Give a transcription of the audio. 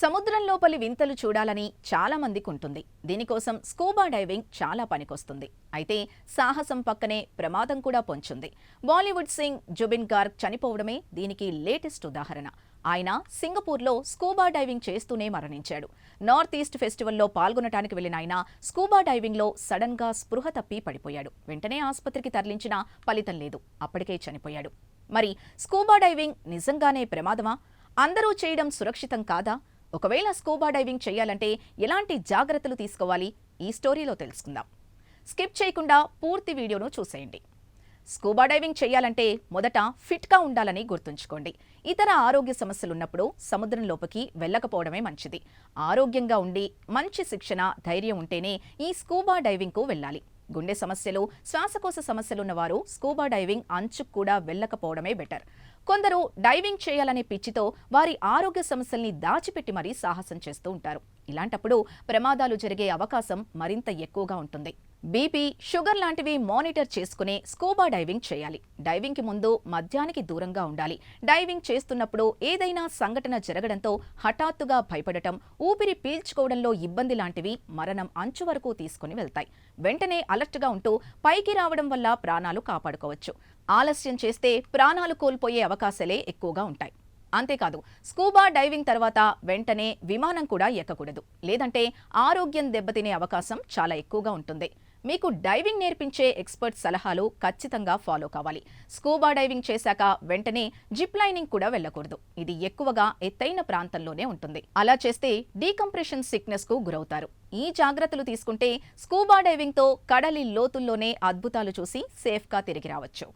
సముద్రం లోపలి వింతలు చూడాలని చాలా మందికి ఉంటుంది దీనికోసం స్కూబా డైవింగ్ చాలా పనికొస్తుంది. అయితే సాహసం పక్కనే ప్రమాదం కూడా పొంచుంది. బాలీవుడ్ సింగ్ జుబిన్ గార్గ్ చనిపోవడమే దీనికి లేటెస్ట్ ఉదాహరణ. ఆయన సింగపూర్లో స్కూబా డైవింగ్ చేస్తూనే మరణించాడు. నార్త్ ఈస్ట్ ఫెస్టివల్లో పాల్గొనటానికి వెళ్ళిన ఆయన స్కూబా డైవింగ్లో సడన్గా స్పృహ తప్పి పడిపోయాడు. వెంటనే ఆసుపత్రికి తరలించినా ఫలితం లేదు. అప్పటికే చనిపోయాడు. మరి స్కూబా డైవింగ్ నిజంగానే ప్రమాదమా? అందరూ చేయడం సురక్షితం కాదా? ఒకవేళ స్కూబా డైవింగ్ చేయాలంటే ఎలాంటి జాగ్రత్తలు తీసుకోవాలి? ఈ స్టోరీలో తెలుసుకుందాం. స్కిప్ చేయకుండా పూర్తి వీడియోను చూసేయండి. స్కూబా డైవింగ్ చేయాలంటే మొదట ఫిట్గా ఉండాలని గుర్తుంచుకోండి. ఇతర ఆరోగ్య సమస్యలున్నప్పుడు సముద్రం లోపలికి వెళ్ళకపోవడమే మంచిది. ఆరోగ్యంగా ఉండి మంచి శిక్షణ ధైర్యం ఉంటేనే ఈ స్కూబా డైవింగ్కు వెళ్ళాలి. గుండె సమస్యలు శ్వాసకోశ సమస్యలున్న వారు స్కూబా డైవింగ్ అంచుకు కూడా వెళ్ళకపోవడమే బెటర్. కొందరు డైవింగ్ చేయాలనే పిచ్చితో వారి ఆరోగ్య సమస్యల్ని దాచిపెట్టి మరీ సాహసం చేస్తూ ఉంటారు. ఇలాంటప్పుడు ప్రమాదాలు జరిగే అవకాశం మరింత ఎక్కువగా ఉంటుంది. బీపీ షుగర్ లాంటివి మానిటర్ చేసుకునే స్కూబా డైవింగ్ చేయాలి. డైవింగ్కి ముందు మద్యానికి దూరంగా ఉండాలి. డైవింగ్ చేస్తున్నప్పుడు ఏదైనా సంఘటన జరగడంతో హఠాత్తుగా భయపడటం ఊపిరి పీల్చుకోవడంలో ఇబ్బంది లాంటివి మరణం అంచు వరకు తీసుకుని వెళ్తాయి. వెంటనే అలర్ట్గా ఉంటూ పైకి రావడం వల్ల ప్రాణాలు కాపాడుకోవచ్చు. ఆలస్యం చేస్తే ప్రాణాలు కోల్పోయే అవకాశాలే ఎక్కువగా ఉంటాయి. అంతేకాదు స్కూబా డైవింగ్ తర్వాత వెంటనే విమానం కూడా ఎక్కకూడదు. లేదంటే ఆరోగ్యం దెబ్బతినే అవకాశం చాలా ఎక్కువగా ఉంటుంది. మీకు డైవింగ్ నేర్పించే ఎక్స్పర్ట్ సలహాలు ఖచ్చితంగా ఫాలో కావాలి. స్కూబా డైవింగ్ చేశాక వెంటనే జిప్ లైనింగ్ కూడా వెళ్ళకూడదు. ఇది ఎక్కువగా ఎత్తైన ప్రాంతంలోనే ఉంటుంది. అలా చేస్తే డీకంప్రెషన్ సిక్నెస్కు గురవుతారు. ఈ జాగ్రత్తలు తీసుకుంటే స్కూబా డైవింగ్తో కడలి లోతుల్లోనే అద్భుతాలు చూసి సేఫ్గా తిరిగి రావచ్చు.